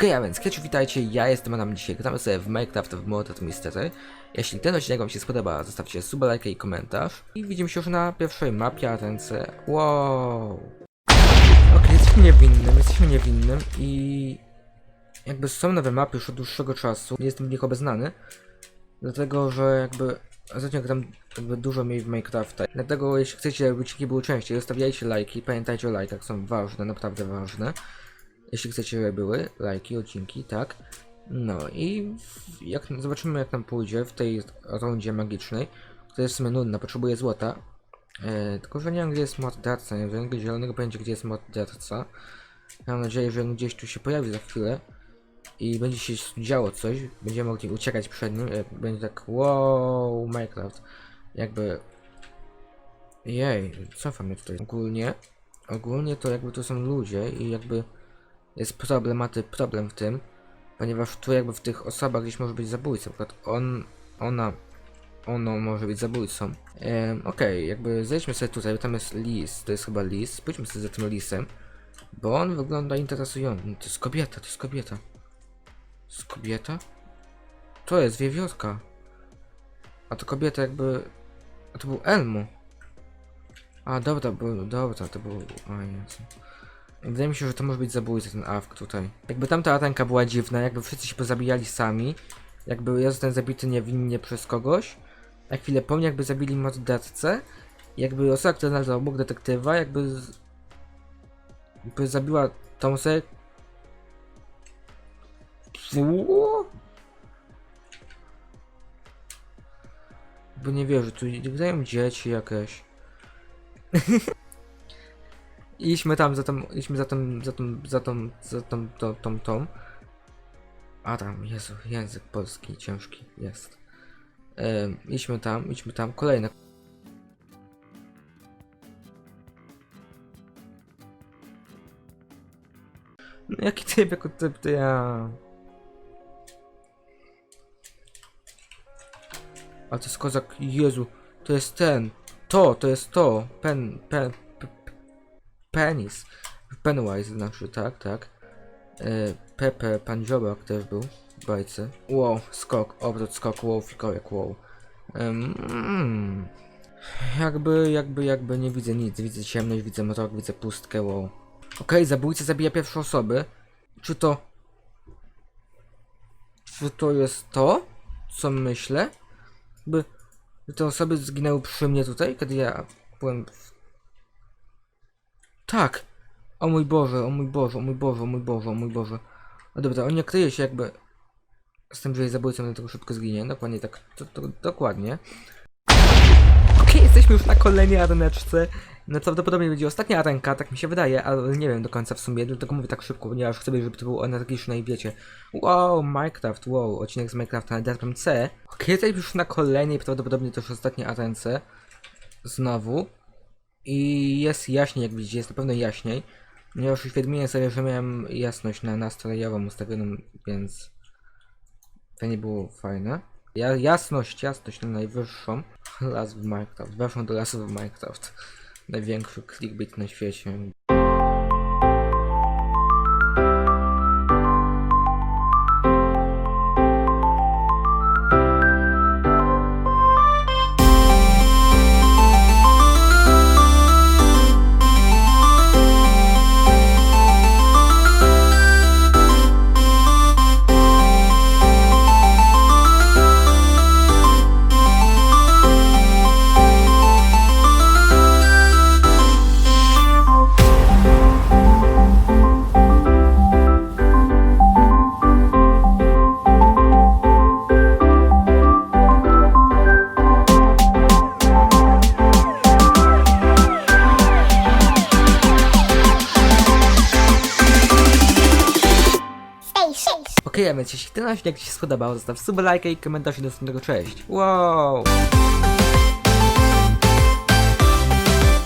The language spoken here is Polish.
Okej, a więc Kieciu, witajcie, ja jestem Adam, dzisiaj gramy sobie w Minecraft w Motor Mystery. Jeśli ten odcinek wam się spodoba, zostawcie suba, lajka i komentarz. I widzimy się już na pierwszej mapie, a ręce... Wow! Okej, jesteśmy niewinnym, jesteśmy niewinnym i... Jakby są nowe mapy już od dłuższego czasu, nie jestem w nich obeznany. Dlatego, że jakby... Ostatnio gram jakby dużo mniej w Minecrafta. Dlatego jeśli chcecie, żeby odcinki były częściej, zostawiajcie lajki, pamiętajcie o lajkach, są ważne, naprawdę ważne. Jeśli chcecie, żeby były lajki, odcinki, tak. No i jak zobaczymy jak nam pójdzie w tej rundzie magicznej, która jest w sumie nudna, potrzebuję złota. E, tylko, że nie wiem gdzie jest morderca, nie wiem, zielonego pojęcia gdzie jest morderca. Mam nadzieję, że on gdzieś tu się pojawi za chwilę i będzie się działo coś, będziemy mogli uciekać przed nim, będzie tak wow, Minecraft, jakby jej, cofam mnie tutaj. Ogólnie, ogólnie to jakby to są ludzie i jakby jest problematy, problem w tym, ponieważ tu jakby w tych osobach gdzieś może być zabójca, na przykład on, ona, ono może być zabójcą. Ehm, Okej, jakby zejdźmy sobie tutaj, bo tam jest lis, to jest chyba lis, pójdźmy sobie za tym lisem, bo on wygląda interesująco, to jest kobieta, to jest kobieta. To jest kobieta? To jest wiewiórka. A to kobieta jakby, a to był Elmo. A dobra, był, dobra, to był, a Jezu. Wydaje mi się, że to może być zabójca, ten awk tutaj. Jakby tamta atanka była dziwna, jakby wszyscy się pozabijali sami. Jakby ja zostałem zabity niewinnie przez kogoś. A chwilę po mnie jakby zabili mordercę. Jakby osoba, która znalazła obok detektywa, jakby... Z... Jakby zabiła tą. Co? Bo nie wierzę, tu grają dzieci jakieś. Idźmy tam za tą, idźmy za tą, za tą, za tą, za tą, tą, tą, tą. A tam, Jezu, język polski ciężki jest. Ym, idźmy tam, idźmy tam, kolejne. No jaki typ, jako typ, to ja... A to jest kozak, Jezu, to jest ten, to, to jest to, pen, pen, penis, Pennywise znaczy, tak, tak. E, Pepe, pan Dziobak też był w bajce. Wow, skok, obrót, skok, wow, fikołek, wow. Mm. Jakby, jakby, jakby nie widzę nic, widzę ciemność, widzę mrok, widzę pustkę, wow. Okej, zabójca zabija pierwsze osoby. Czy to... Czy to jest to, co myślę? By te osoby zginęły przy mnie tutaj, kiedy ja byłem w... Tak! O mój Boże, o mój Boże, o mój Boże, o mój Boże, o mój Boże. No dobra, on nie kryje się jakby z tym, że jest zabójcą, dlatego szybko zginie. Dokładnie tak, to, to, dokładnie. Okej, jesteśmy już na kolejnej areneczce. No prawdopodobnie będzie ostatnia arenka, tak mi się wydaje, ale nie wiem do końca w sumie, dlatego mówię tak szybko, ponieważ chcę, żeby to było energiczne i wiecie. Wow, Minecraft, wow, odcinek z Minecrafta na Darpem C. Okej, jesteśmy już na kolejnej, prawdopodobnie też ostatniej arence. Znowu. I jest jaśniej, jak widzicie, jest na pewno jaśniej. Ja już uświadomiłem sobie, że miałem jasność na nastrojową ustawioną, więc to nie było fajne. Ja, jasność, jasność na najwyższą. Las w Minecraft. Weszłam do lasu w Minecraft. Największy clickbait na świecie. Okej, a więc jeśli ten odcinek Ci się spodobał, zostaw suba, lajka i komentarz i do następnego cześć. Wow!